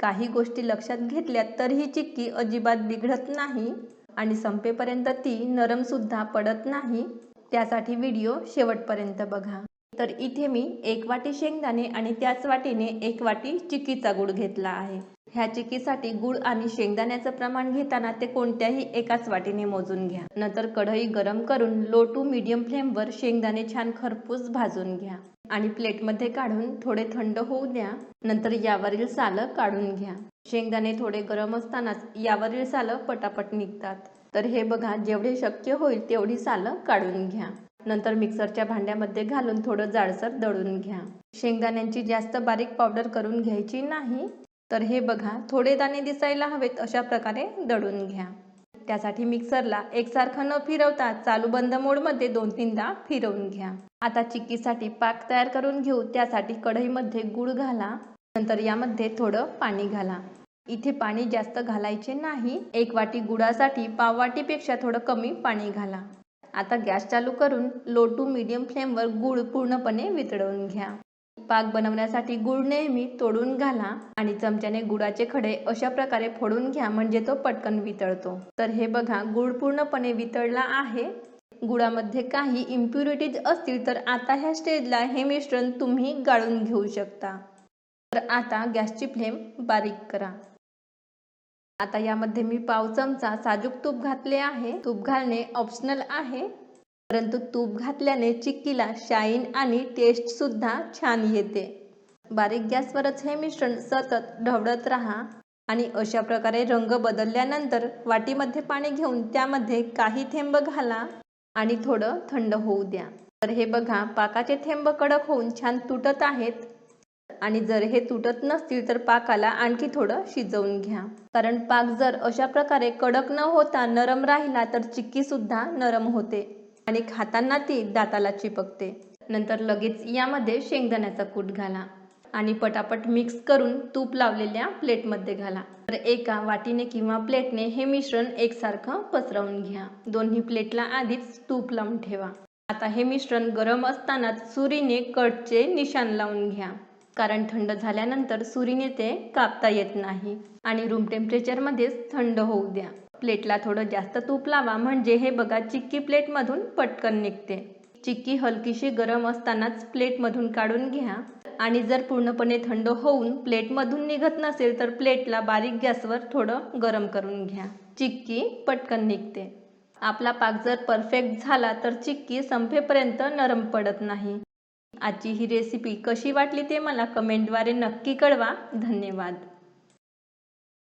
काही गोष्टी लक्षात घेतल्या तर ही चिक्की अजिबात बिघडत नाही आणि संपेपर्यंत ती नरमसुद्धा पडत नाही. त्यासाठी व्हिडिओ शेवटपर्यंत बघा. तर इथे मी एक वाटी शेंगदाणे आणि त्याच वाटीने एक वाटी चिक्कीचा गुळ घेतला आहे. ह्या चिक्कीसाठी गूळ आणि शेंगदाण्याचं प्रमाण घेताना ते कोणत्याही एकाच वाटीने मोजून घ्या. नंतर कढई गरम करून लो टू मीडियम फ्लेमवर शेंगदाणे छान खरपूस भाजून घ्या. आणि प्लेटमध्ये काढून थोडे थंड होऊ द्या. नंतर यावरील सालं काढून घ्या. शेंगदाणे थोडे गरम असतानाच यावरील सालं पटापट निघतात. तर हे बघा जेवढे शक्य होईल तेवढी सालं काढून घ्या. नंतर मिक्सरच्या भांड्यामध्ये घालून थोडं जाडसर दळून घ्या. शेंगदाण्यांची जास्त बारीक पावडर करून घ्यायची नाही. तर हे बघा थोडे दाणे दिसायला हवेत अशा प्रकारे दळून घ्या. त्यासाठी मिक्सरला एकसारखं न फिरवता चालू बंद मोडमध्ये दोन तीनदा फिरवून घ्या. आता चिक्कीसाठी पाक तयार करून घेऊ. त्यासाठी कढईमध्ये गूळ घाला. नंतर यामध्ये थोडं पाणी घाला. इथे पाणी जास्त घालायचे नाही. एक वाटी गुळासाठी पाव वाटीपेक्षा थोडं कमी पाणी घाला. आता गॅस चालू करून लो टू मीडियम फ्लेमवर गूळ पूर्णपणे वितळवून घ्या. पाक बनवण्यासाठी गूळ नेहमी तोडून घाला आणि चमच्याने गुळाचे खडे अशा प्रकारे फोडून घ्या म्हणजे तो पटकन वितळतो. तर हे बघा गूळ पूर्णपणे वितळला आहे. गुळामध्ये काही इम्प्युरिटीज असतील तर आता ह्या स्टेजला हे मिश्रण तुम्ही गाळून घेऊ शकता. तर आता गॅसची फ्लेम बारीक करा. आता यामध्ये मी पाव चमचा साजूक तूप घातले आहे. तूप घालणे ऑप्शनल आहे. परंतु तूप घातल्याने चिक्कीला शाईन आणि टेस्ट सुद्धा छान येते. बारीक गॅसवरच हे मिश्रण सतत ढवळत राहा आणि अशा प्रकारे रंग बदलल्यानंतर वाटीमध्ये पाणी घेऊन त्यामध्ये काही थेंब घाला आणि थोडं थंड होऊ द्या. तर हे बघा पाकाचे थेंब कडक होऊन छान तुटत आहेत. आणि जर हे तुटत नसतील तर पाकाला आणखी थोडं शिजवून घ्या. कारण पाक जर अशा प्रकारे कडक न होता नरम राहिला तर चिक्की सुद्धा नरम होते. आणि खाताना ती दाताला चिपकते. नंतर लगेच यामध्ये शेंगदाण्याचा कूट घाला आणि पटापट मिक्स करून तूप लावलेल्या प्लेटमध्ये घाला. तर एका वाटीने किंवा प्लेटने हे मिश्रण एकसारखं पसरवून घ्या. दोन्ही प्लेटला आधीच तूप लावून ठेवा. आता हे मिश्रण गरम असतानाच सुरीने कटचे निशाण लावून घ्या. कारण थंड झाल्यानंतर सुरीने ते कापता येत नाही आणि रूम टेम्परेचरमध्येच थंड होऊ द्या. प्लेटला थोडं जास्त तूप लावा. म्हणजे हे बघा चिक्की प्लेटमधून पटकन निघते. चिक्की हलकीशी गरम असतानाच प्लेटमधून काढून घ्या. आणि जर पूर्णपणे थंड होऊन प्लेटमधून निघत नसेल तर प्लेटला बारीक गॅसवर थोडं गरम करून घ्या. चिक्की पटकन निघते. आपला पाक जर परफेक्ट झाला तर चिक्की संपेपर्यंत नरम पडत नाही. आजची ही रेसिपी कशी वाटली ते मला कमेंटद्वारे नक्की कळवा. धन्यवाद.